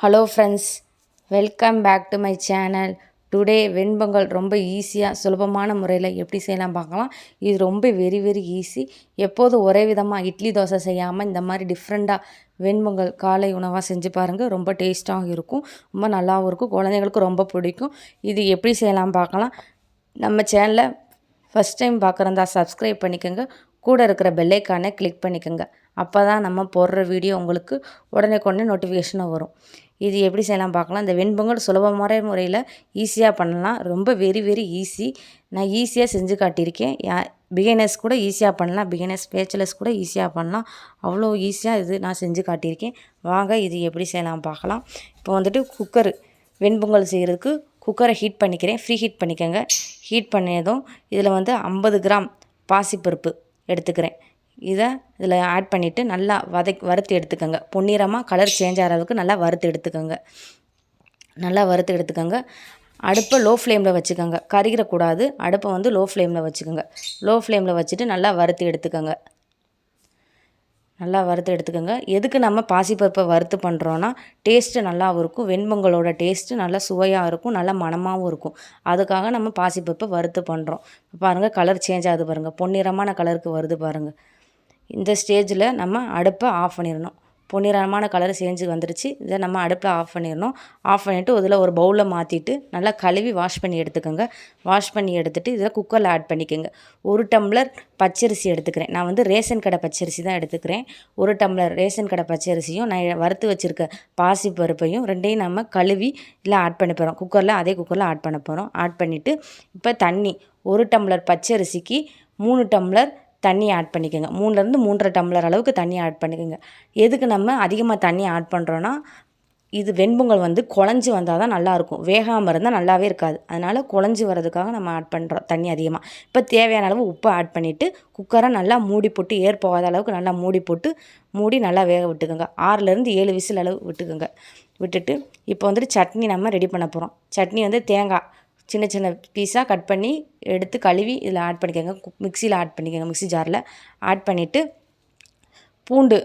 Hello friends welcome back to my channel today venpongal ரொம்ப ஈஸியாக சுலபமான முறையில் எப்படி செய்யலாம் பார்க்கலாம். இது ரொம்ப வெரி வெரி ஈஸி எப்போதும் ஒரே விதமாக இட்லி தோசை செய்யாமல் இந்த மாதிரி டிஃப்ரெண்ட்டாக வெண்பொங்கல் காலை உணவாக செஞ்சு பாருங்கள் ரொம்ப டேஸ்ட்டாகவும் இருக்கும். ரொம்ப நல்லாவும் இருக்கும். குழந்தைங்களுக்கு ரொம்ப பிடிக்கும். இது எப்படி செய்யலாம் பார்க்கலாம். நம்ம சேனலை ஃபஸ்ட் டைம் பார்க்குறதா சப்ஸ்கிரைப் பண்ணிக்கோங்க. கூட இருக்கிற பெல்லைக்கானை கிளிக் பண்ணிக்கோங்க. அப்போ தான் நம்ம போடுற வீடியோ உங்களுக்கு உடனே கொண்டு நோட்டிஃபிகேஷனாக வரும். இது எப்படி செய்யலாம் பார்க்கலாம். இந்த வெண்பொங்கல் சுலபமான முறையில் ஈஸியாக பண்ணலாம். ரொம்ப வெரி வெரி ஈஸி நான் ஈஸியாக செஞ்சு காட்டியிருக்கேன். யா பிகினர்ஸ் கூட ஈஸியாக பண்ணலாம். பிகினர்ஸ் பேச்சுலர்ஸ் கூட ஈஸியாக பண்ணலாம். அவ்வளோ ஈஸியாக இது நான் செஞ்சு காட்டியிருக்கேன். வாங்க இது எப்படி செய்யலாம் பார்க்கலாம். இப்போ வந்துட்டு குக்கர் வெண்பொங்கல் செய்கிறதுக்கு குக்கரை ஹீட் பண்ணிக்கிறேன். ஃப்ரீ ஹீட் பண்ணிக்கோங்க. ஹீட் பண்ணதும் இதில் வந்து ஐம்பது கிராம் பாசிப்பருப்பு எடுத்துக்கிறேன். இதை இதில் ஆட் பண்ணிவிட்டு நல்லா வதக் வறுத்து எடுத்துக்கோங்க. பொன்னிறமாக கலர் சேஞ்ச் ஆகிற அளவுக்கு நல்லா வறுத்து எடுத்துக்கோங்க. நல்லா வறுத்து எடுத்துக்கோங்க. அடுப்பை லோ ஃப்ளேமில் வச்சுக்கோங்க கருகிறக்கூடாது அடுப்பை வந்து லோ ஃப்ளேமில் வச்சுக்கோங்க லோ ஃப்ளேமில் வச்சுட்டு நல்லா வறுத்து எடுத்துக்கோங்க. நல்லா வறுத்து எடுத்துக்கோங்க. எதுக்கு நம்ம பாசிப்பருப்பை வறுத்து பண்ணுறோன்னா டேஸ்ட்டு நல்லாவும் இருக்கும். வெண்பொங்கலோட டேஸ்ட்டு நல்லா சுவையாக இருக்கும். நல்லா மணமாகவும் இருக்கும். அதுக்காக நம்ம பாசிப்பருப்பை வறுத்து பண்ணுறோம் பாருங்கள் கலர் சேஞ்ச் ஆகுது பாருங்கள் பொன்னிறமான கலருக்கு வருது பாருங்கள் இந்த ஸ்டேஜில் நம்ம அடுப்பை ஆஃப் பண்ணிடணும். பொன்னிறமான கலர் சேஞ்சு வந்துருச்சு. இதை நம்ம அடுப்பில் ஆஃப் பண்ணிடணும். ஆஃப் பண்ணிவிட்டு இதில் ஒரு பவுலில் மாற்றிட்டு நல்லா கழுவி வாஷ் பண்ணி எடுத்துக்கோங்க. வாஷ் பண்ணி எடுத்துகிட்டு இதில் குக்கரில் ஆட் பண்ணிக்கோங்க. ஒரு டம்ளர் பச்சரிசி எடுத்துக்கிறேன். நான் வந்து ரேஷன் கடை பச்சரிசி தான் எடுத்துக்கிறேன். ஒரு டம்ளர் ரேஷன் கடை பச்சரிசியும் நான் வறுத்து வச்சுருக்க பாசி பருப்பையும் ரெண்டையும் நம்ம கழுவி இல்லை ஆட் பண்ணி போகிறோம் குக்கரில் அதே குக்கரில் ஆட் பண்ண போகிறோம் ஆட் பண்ணிவிட்டு இப்போ தண்ணி ஒரு டம்ளர் பச்சரிசிக்கு மூணு டம்ளர் தண்ணி ஆட் பண்ணிக்கோங்க. மூணுலேருந்து மூன்றரை டம்ளர் அளவுக்கு தண்ணி ஆட் பண்ணிக்கோங்க. எதுக்கு நம்ம அதிகமாக தண்ணி ஆட் பண்ணுறோன்னா இது வெண்பொங்கல் வந்து குழஞ்சி வந்தால் தான் நல்லாயிருக்கும். வேகாமல் இருந்தால் நல்லாவே இருக்காது. அதனால் குழஞ்சி வரதுக்காக நம்ம ஆட் பண்ணுறோம் தண்ணி அதிகமாக இப்போ தேவையான அளவு உப்பு ஆட் பண்ணிவிட்டு குக்கரை நல்லா மூடி போட்டு ஏர் போகாத அளவுக்கு நல்லா மூடி போட்டு மூடி நல்லா வேக விட்டுக்கோங்க. ஆறுலேருந்து ஏழு விசில் அளவு விட்டுக்கோங்க. விட்டுட்டு இப்போ வந்துட்டு சட்னி நம்ம ரெடி பண்ண போகிறோம் சட்னி வந்து தேங்காய் சின்ன சின்ன பீஸாக கட் பண்ணி எடுத்து கழுவி இதில் ஆட் பண்ணிக்கோங்க. மிக்சியில் ஆட் பண்ணிக்கோங்க மிக்சி ஜாரில் ஆட் பண்ணிவிட்டு பூண்டு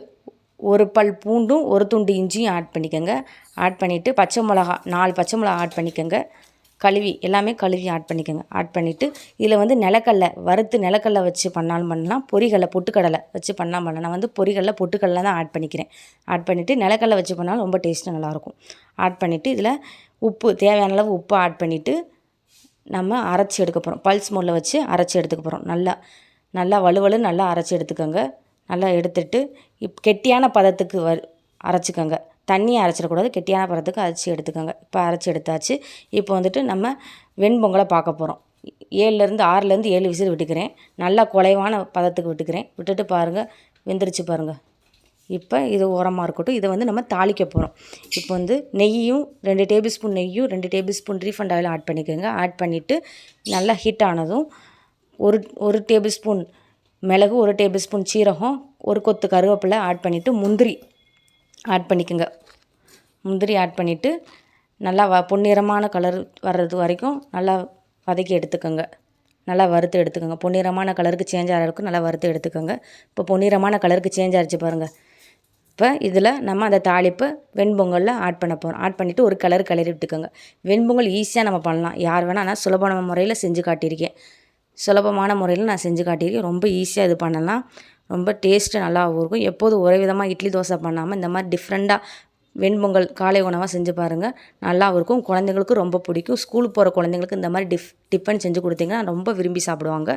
ஒரு பல் பூண்டும் ஒரு துண்டு இஞ்சியும் ஆட் பண்ணிக்கோங்க. ஆட் பண்ணிவிட்டு பச்சை மிளகா நாலு பச்சை மிளகா ஆட் பண்ணிக்கோங்க. கழுவி எல்லாமே கழுவி ஆட் பண்ணிக்கோங்க. ஆட் பண்ணிவிட்டு இதில் வந்து நிலக்கடலை வறுத்து நிலக்கடலை வச்சு பண்ணாலும் பண்ணலாம். பொரிகடலை பொட்டுக்கடலை வச்சு பண்ணால் பண்ணலாம். நான் வந்து பொரிகடலை பொட்டுக்கடலை தான் ஆட் பண்ணிக்கிறேன். ஆட் பண்ணிவிட்டு நிலக்கடலை வச்சு பண்ணாலும் ரொம்ப டேஸ்ட்டு நல்லாயிருக்கும் ஆட் பண்ணிவிட்டு இதில் உப்பு தேவையான அளவு உப்பு ஆட் பண்ணிவிட்டு நம்ம அரைச்சி எடுக்க போகிறோம் பல்ஸ் மோடில் வச்சு அரைச்சி எடுத்துக்க போகிறோம் நல்லா நல்லா வலுவலு நல்லா அரைச்சி எடுத்துக்கோங்க. நல்லா எடுத்துட்டு இப் கெட்டியான பதத்துக்கு வ அரைச்சிக்கோங்க. தண்ணியை அரைச்சிடக்கூடாது. கெட்டியான பதத்துக்கு அரைச்சி எடுத்துக்கோங்க. இப்போ அரைச்சி எடுத்தாச்சு. இப்போ வந்துட்டு நம்ம வெண்பொங்கலை பார்க்க போகிறோம் ஏழுலேருந்து ஆறுலேருந்து ஏழு விசில் விட்டுக்கிறேன். நல்லா குலைவான பதத்துக்கு விட்டுக்கிறேன். விட்டுட்டு பாருங்கள் வெந்துருச்சு பாருங்கள் இப்போ இது உரமாக இருக்கட்டும் இதை வந்து நம்ம தாளிக்க போகிறோம். இப்போ வந்து நெய்யும் ரெண்டு டேபிள் ஸ்பூன் நெய்யும் ரெண்டு tablespoon refined oil add பண்ணிக்கோங்க. ஆட் பண்ணிவிட்டு நல்லா ஹீட் ஆனதும் ஒரு ஒரு டேபிள் ஸ்பூன் மிளகு ஒரு டேபிள் ஸ்பூன் சீரகம் ஒரு கொத்து கருவேப்பிலை ஆட் பண்ணிவிட்டு முந்திரி ஆட் பண்ணிக்கோங்க. முந்திரி ஆட் பண்ணிவிட்டு நல்லா வ பொன்னிறமான கலர் வர்றது வரைக்கும் நல்லா வதக்கி எடுத்துக்கோங்க. நல்லா வறுத்து எடுத்துக்கோங்க. பொன்னிறமான கலருக்கு சேஞ்ச் ஆகிறதுக்கு நல்லா வறுத்து எடுத்துக்கோங்க. இப்போ பொன்னிறமான கலருக்கு சேஞ்ச் ஆகிடுச்சு பாருங்கள் இப்போ இதில் நம்ம அந்த தாளிப்பை வெண்பொங்கலில் ஆட் பண்ண போகிறோம். ஆட் பண்ணிவிட்டு ஒரு கலர் கிளறி விட்டுக்கோங்க. வெண்பொங்கல் ஈஸியாக நம்ம பண்ணலாம். யார் வேணால் நான் சுலபமான முறையில் செஞ்சு காட்டியிருக்கேன். சுலபமான முறையில் நான் செஞ்சு காட்டியிருக்கேன். ரொம்ப ஈஸியாக இது பண்ணலாம். ரொம்ப டேஸ்ட்டு நல்லாவும் இருக்கும். எப்போதும் ஒரே விதமாக இட்லி தோசை பண்ணாமல் இந்த மாதிரி டிஃப்ரெண்ட்டாக வெண்பொங்கல் காலை உணவாக செஞ்சு பாருங்கள் நல்லா இருக்கும். குழந்தைங்களுக்கும் ரொம்ப பிடிக்கும். ஸ்கூலுக்கு போகிற குழந்தைங்களுக்கு இந்த மாதிரி டிஃப் டிஃபன் செஞ்சு கொடுத்தீங்கன்னா ரொம்ப விரும்பி சாப்பிடுவாங்க.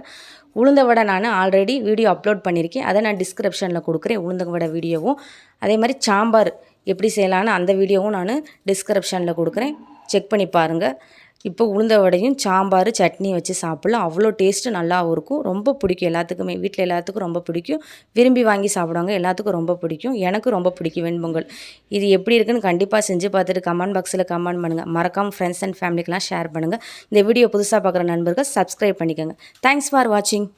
உளுந்த வடை நான் ஆல்ரெடி வீடியோ அப்லோட் பண்ணியிருக்கேன் அதை நான் டிஸ்கிரிப்ஷனில் கொடுக்குறேன். உளுந்த வடை வீடியோவும் அதே மாதிரி சாம்பார் எப்படி செய்யலான்னு அந்த வீடியோவும் நான் டிஸ்கிரிப்ஷனில் கொடுக்குறேன். செக் பண்ணி பாருங்கள் இப்போ உளுந்த வடையும் சாம்பார் சட்னி வச்சு சாப்பிட்லாம். அவ்வளோ டேஸ்ட்டு நல்லாவும் இருக்கும். ரொம்ப பிடிக்கும். எல்லாத்துக்குமே வீட்டில் எல்லாத்துக்கும் ரொம்ப பிடிக்கும். விரும்பி வாங்கி சாப்பிடுவாங்க எல்லாத்துக்கும் ரொம்ப பிடிக்கும். எனக்கும் ரொம்ப பிடிக்கும் வெண்பொங்கல் இது எப்படி இருக்குன்னு கண்டிப்பாக செஞ்சு பார்த்துட்டு கமெண்ட் பாக்ஸில் கமெண்ட் பண்ணுங்கள் மறக்காமல் ஃப்ரெண்ட்ஸ் அண்ட் ஃபேமிலிக்கெலாம் ஷேர் பண்ணுங்கள் இந்த வீடியோ புதுசாக பார்க்குற நண்பர்கள் சப்ஸ்கிரைப் பண்ணிக்கோங்க. தேங்க்ஸ் ஃபார் வாட்சிங்